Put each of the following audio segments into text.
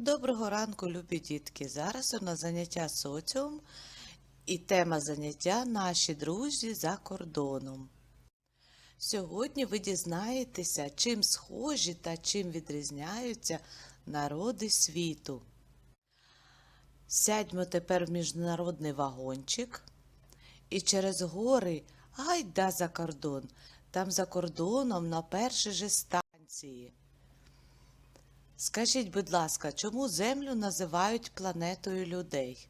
Доброго ранку, любі дітки! Зараз у нас заняття соціум і тема заняття наші друзі за кордоном. Сьогодні ви дізнаєтеся, чим схожі та чим відрізняються народи світу. Сядьмо тепер в міжнародний вагончик і через гори гайда за кордон. Там за кордоном на першій же станції. Скажіть, будь ласка, чому Землю називають планетою людей?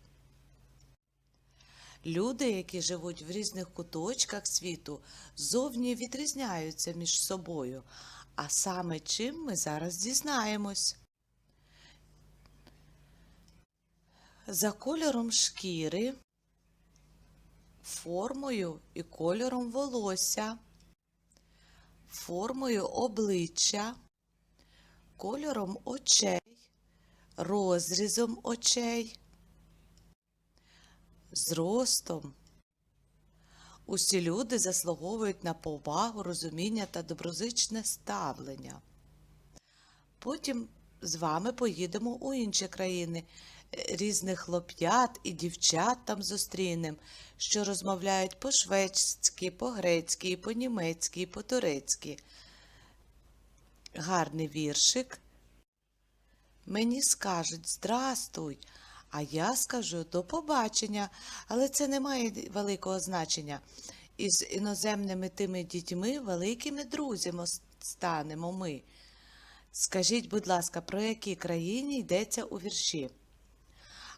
Люди, які живуть в різних куточках світу, зовні відрізняються між собою. А саме чим ми зараз дізнаємось? За кольором шкіри, формою і кольором волосся, формою обличчя кольором очей, розрізом очей, зростом. Усі люди заслуговують на повагу, розуміння та доброзичне ставлення. Потім з вами поїдемо у інші країни. Е, Різних хлоп'ят і дівчат там зустрінем, що розмовляють по-шведськи, по-грецьки, по-німецьки, по-турецьки гарний віршик. Мені скажуть здрастуй, а я скажу до побачення, але це не має великого значення. Із іноземними тими дітьми великими друзями станемо ми. Скажіть, будь ласка, про які країни йдеться у вірші?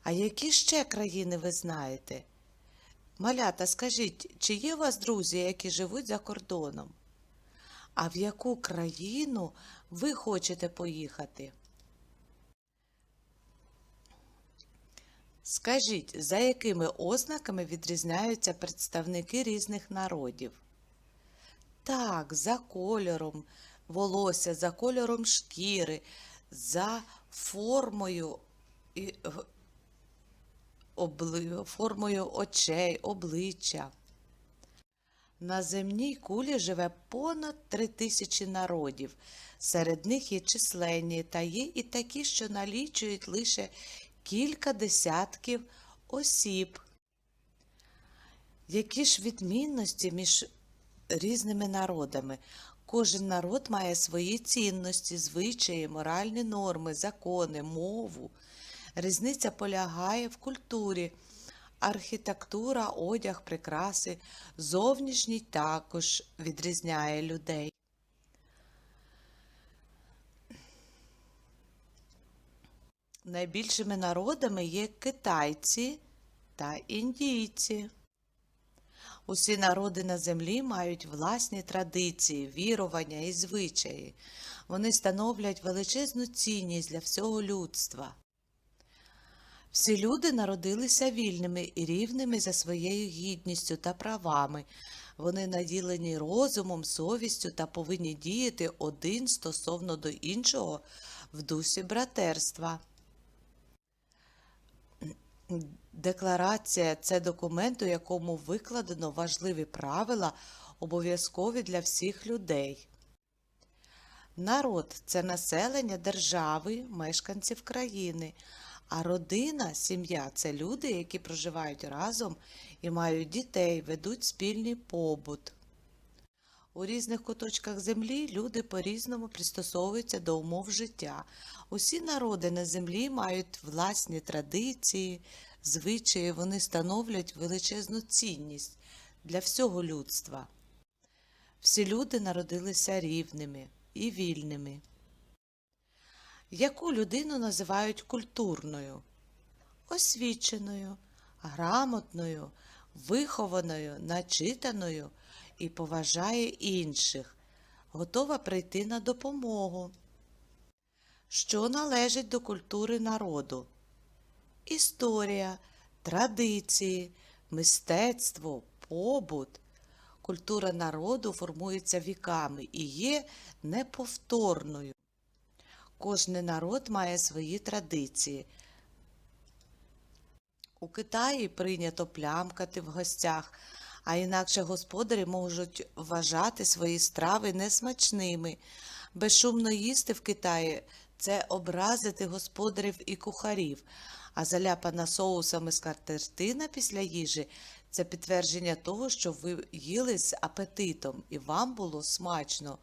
А які ще країни ви знаєте? Малята, скажіть, чи є у вас друзі, які живуть за кордоном? А в яку країну ви хочете поїхати? Скажіть, за якими ознаками відрізняються представники різних народів? Так, за кольором волосся, за кольором шкіри, за формою, і, формою очей, обличчя. На земній кулі живе понад три тисячі народів. Серед них є численні, та є і такі, що налічують лише кілька десятків осіб. Які ж відмінності між різними народами? Кожен народ має свої цінності, звичаї, моральні норми, закони, мову. Різниця полягає в культурі. Архітектура, одяг, прикраси, зовнішній також відрізняє людей. Найбільшими народами є китайці та індійці. Усі народи на землі мають власні традиції, вірування і звичаї. Вони становлять величезну цінність для всього людства. Всі люди народилися вільними і рівними за своєю гідністю та правами. Вони наділені розумом, совістю та повинні діяти один стосовно до іншого в дусі братерства. Декларація це документ, у якому викладено важливі правила, обов'язкові для всіх людей. Народ це населення держави, мешканців країни. А родина, сім'я це люди, які проживають разом і мають дітей, ведуть спільний побут. У різних куточках землі люди по-різному пристосовуються до умов життя. Усі народи на землі мають власні традиції, звичаї, вони становлять величезну цінність для всього людства. Всі люди народилися рівними і вільними. Яку людину називають культурною, освіченою, грамотною, вихованою, начитаною і поважає інших, готова прийти на допомогу. Що належить до культури народу? Історія, традиції, мистецтво, побут. Культура народу формується віками і є неповторною. Кожний народ має свої традиції. У Китаї прийнято плямкати в гостях, а інакше господарі можуть вважати свої страви несмачними. Безшумно їсти в Китаї це образити господарів і кухарів, а заляпана соусами скатертина після їжі це підтвердження того, що ви їли з апетитом і вам було смачно.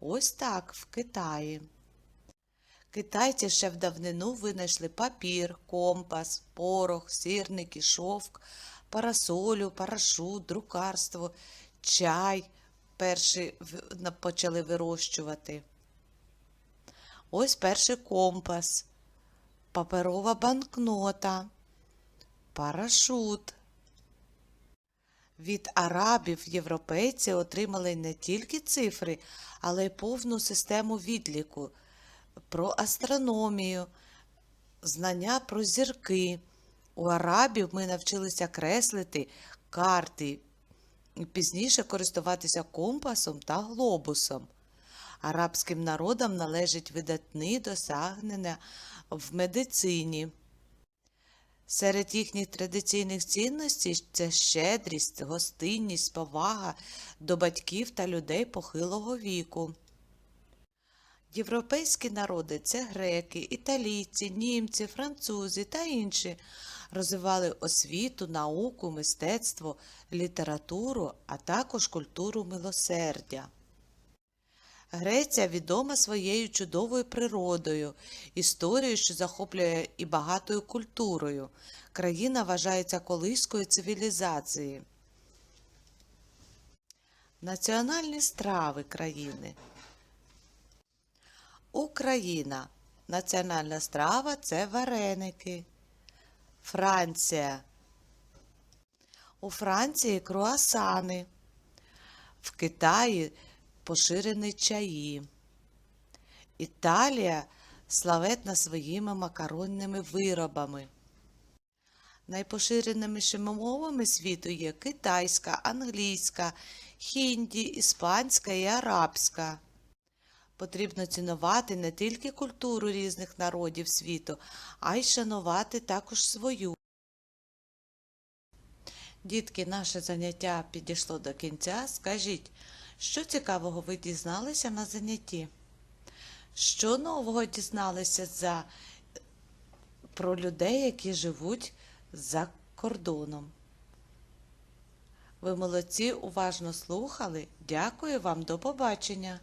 Ось так в Китаї. Китайці ще в давнину винайшли папір, компас, порох, сірники, шовк, парасолю, парашут, друкарство, чай перші почали вирощувати. Ось перший компас, паперова банкнота, парашут. Від арабів європейці отримали не тільки цифри, але й повну систему відліку про астрономію, знання про зірки. У арабів ми навчилися креслити карти, пізніше користуватися компасом та глобусом. Арабським народам належать видатні досягнення в медицині. Серед їхніх традиційних цінностей це щедрість, гостинність, повага до батьків та людей похилого віку. Європейські народи це греки, італійці, німці, французи та інші. Розвивали освіту, науку, мистецтво, літературу, а також культуру милосердя. Греція відома своєю чудовою природою, історією, що захоплює і багатою культурою. Країна вважається колискою цивілізації. Національні страви країни. Україна. Національна страва це вареники. Франція. У Франції круасани. В Китаї поширені чаї. Італія славетна своїми макаронними виробами. Найпоширенішими мовами світу є китайська, англійська, хінді, іспанська і арабська. Потрібно цінувати не тільки культуру різних народів світу, а й шанувати також свою. Дітки, наше заняття підійшло до кінця. Скажіть, що цікавого ви дізналися на занятті? Що нового дізналися за... про людей, які живуть за кордоном? Ви молодці, уважно слухали. Дякую вам, до побачення!